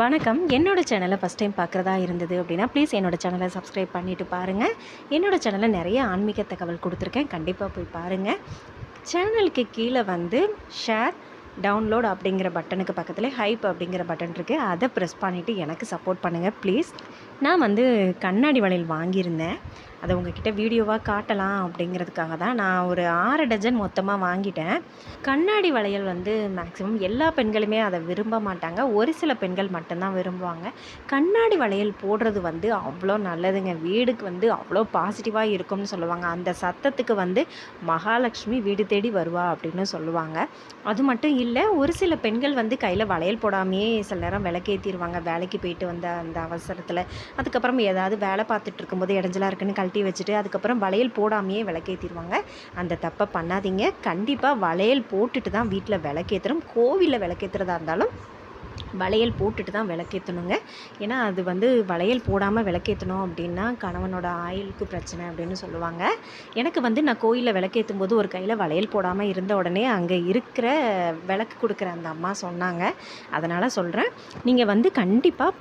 வணக்கம். என்னோடய சேனலை ஃபஸ்ட் டைம் பார்க்குறதா இருந்தது அப்படின்னா ப்ளீஸ் என்னோடய சேனலை சப்ஸ்கிரைப் பண்ணிவிட்டு பாருங்கள் என்னோடய சேனலில் நிறைய ஆன்மீக தகவல் கொடுத்துருக்கேன். கண்டிப்பாக போய் பாருங்கள் சேனலுக்கு கீழே வந்து ஷேர் டவுன்லோட் அப்படிங்கிற பட்டனுக்கு பக்கத்தில் ஹைப் அப்படிங்கிற பட்டன் இருக்குது அதை ப்ரெஸ் பண்ணிவிட்டு எனக்கு சப்போர்ட் பண்ணுங்கள் ப்ளீஸ் நான் வந்து கண்ணாடி வளையல் வாங்கியிருந்தேன். அதை உங்ககிட்ட வீடியோவாக காட்டலாம் அப்படிங்கிறதுக்காக தான் நான் ஒரு ஆறு டஜன் மொத்தமாக வாங்கிட்டேன். கண்ணாடி வளையல் வந்து மேக்ஸிமம் எல்லா பெண்களுமே அதை விரும்ப மாட்டாங்க. ஒரு சில பெண்கள் மட்டும்தான் விரும்புவாங்க. கண்ணாடி வளையல் போடுறது வந்து அவ்வளோ நல்லதுங்க. வீடுக்கு வந்து அவ்வளோ பாசிட்டிவாக இருக்கும்னு சொல்லுவாங்க. அந்த சத்தத்துக்கு வந்து மகாலட்சுமி வீடு தேடி வருவா அப்படின்னு சொல்லுவாங்க. அது மட்டும் இல்லை ஒரு சில பெண்கள் வந்து கையில் வளையல் போடாமையே சில நேரம் விளக்கேற்றிடுவாங்க வேலைக்கு போயிட்டு வந்த அந்த அவசரத்தில். அதுக்கப்புறம் ஏதாவது வேலை பார்த்துட்டு இருக்கும்போது இடைஞ்சலாக இருக்குன்னு கழட்டி கட்டி வச்சுட்டு அதுக்கப்புறம் வளையல் போடாமையே விளக்கேற்றிடுவாங்க அந்த தப்பை பண்ணாதீங்க. கண்டிப்பாக வளையல் போட்டுட்டு தான் வீட்டில் விளக்கேற்றுறோம் கோவிலில் விளக்கேற்றுறதா இருந்தாலும் வளையல் போட்டுட்டு தான் விளக்கேற்றணுங்க ஏன்னா அது வந்து வளையல் போடாமல் விளக்கேற்றணும் அப்படின்னா கணவனோட ஆயுளுக்கு பிரச்சனை அப்படின்னு சொல்லுவாங்க. எனக்கு வந்து நான் கோயிலில் விளக்கேற்றும் போது ஒரு கையில் வளையல் போடாமல் இருந்த உடனே அங்கே இருக்கிற விளக்கு கொடுக்குற அந்த அம்மா சொன்னாங்க. அதனால் சொல்கிறேன் நீங்கள் வந்து கண்டிப்பாக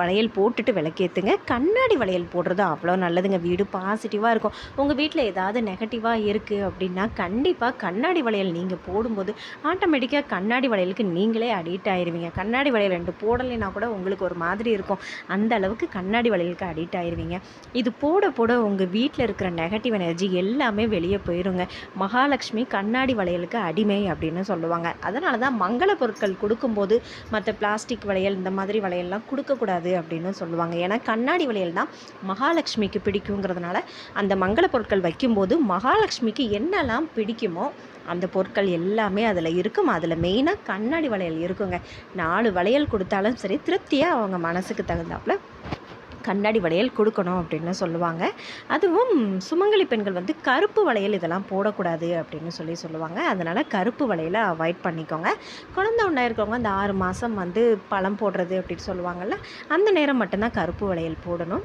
வளையல் போட்டுட்டு விளக்கேற்றுங்க கண்ணாடி வளையல் போடுறது அவ்வளோ நல்லதுங்க. வீடு பாசிட்டிவாக இருக்கும். உங்கள் வீட்டில் ஏதாவது நெகட்டிவாக இருக்குது அப்படின்னா கண்டிப்பாக கண்ணாடி வளையல் நீங்கள் போடும்போது ஆட்டோமேட்டிக்காக கண்ணாடி வளையலுக்கு நீங்களே அடிக்ட் ஆயிடுவீங்க கண்ணாடி வளையல் ரெண்டு போடலைன்னா கூட உங்களுக்கு ஒரு மாதிரி இருக்கும். அந்த அளவுக்கு கண்ணாடி வளையலுக்கு அடிக்ட் ஆயிடுவீங்க இது போட போட உங்கள் வீட்டில் இருக்கிற நெகட்டிவ் எனர்ஜி எல்லாமே வெளியே போயிருங்க. மகாலட்சுமி கண்ணாடி வளையலுக்கு அடிமை அப்படின்னு சொல்லுவாங்க. அதனால தான் மங்கள பொருட்கள் கொடுக்கும்போது மற்ற பிளாஸ்டிக் வளையல் இந்த மாதிரி வளையல்லாம் கொடுக்கக்கூடாது அப்படின்னு சொல்லுவாங்க. ஏன்னா கண்ணாடி வளையல் தான் மகாலட்சுமிக்கு பிடிக்குங்கிறதுனால அந்த மங்கள பொருட்கள் வைக்கும்போது மகாலட்சுமிக்கு என்னெல்லாம் பிடிக்குமோ அந்த பொருட்கள் எல்லாமே அதில் இருக்கும். அதில் மெயினாக கண்ணாடி வளையல் இருக்குங்க. நாலு வளையல் கொடுத்தாலும் சரி திருப்தியாக அவங்க மனசுக்கு தகுந்தாப்புல கண்ணாடி வளையல் கொடுக்கணும் அப்படின்னு சொல்லுவாங்க. அதுவும் சுமங்கலி பெண்கள் வந்து கருப்பு வளையல் இதெல்லாம் போடக்கூடாது அப்படின்னு சொல்லி சொல்லுவாங்க. அதனால் கருப்பு வளையலை அவாய்ட் பண்ணிக்கோங்க. குழந்தை ஒன்றா இருக்கவங்க அந்த ஆறு மாதம் வந்து பழம் போடுறது அப்படின்னு சொல்லுவாங்கள்ல அந்த நேரம் மட்டும்தான் கருப்பு வளையல் போடணும்.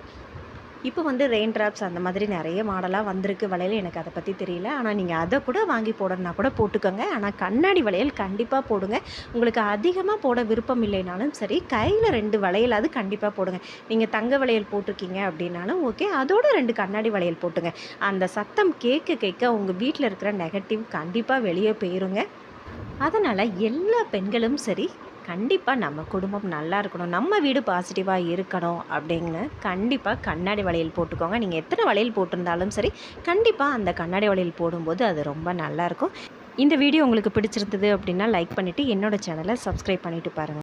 இப்போ வந்து ரெயின் ட்ராப்ஸ் அந்த மாதிரி நிறைய மாடலாக வந்திருக்கு வளையல் எனக்கு அதை பற்றி தெரியல. ஆனால் நீங்கள் அதை கூட வாங்கி போடணுன்னா கூட போட்டுக்கோங்க. ஆனால் கண்ணாடி வளையல் கண்டிப்பாக போடுங்க. உங்களுக்கு அதிகமாக போட விருப்பம் இல்லைனாலும் சரி கையில் ரெண்டு வளையலாவது கண்டிப்பாக போடுங்க. நீங்கள் தங்க வளையல் போட்டிருக்கீங்க அப்படின்னாலும் ஓகே. அதோட ரெண்டு கண்ணாடி வளையல் போட்டுங்க. அந்த சத்தம் கேட்க கேட்க உங்கள் வீட்டில் இருக்கிற நெகட்டிவ் கண்டிப்பாக வெளியே போயிருங்க. அதனால் எல்லா பெண்களும் சரி கண்டிப்பாக நம்ம குடும்பம் நல்லா இருக்கணும். நம்ம வீடு பாசிட்டிவாக இருக்கணும் அப்படின்னு கண்டிப்பாக கண்ணாடி வளையல் போட்டுக்கோங்க. நீங்கள் எத்தனை வளையல் போட்டிருந்தாலும் சரி கண்டிப்பாக அந்த கண்ணாடி வளையல் போடும்போது அது ரொம்ப நல்லாயிருக்கும் இந்த வீடியோ உங்களுக்கு பிடிச்சிருந்தது அப்படின்னா லைக் பண்ணிவிட்டு என்னோடய சேனலை சப்ஸ்கிரைப் பண்ணிவிட்டு பாருங்கள்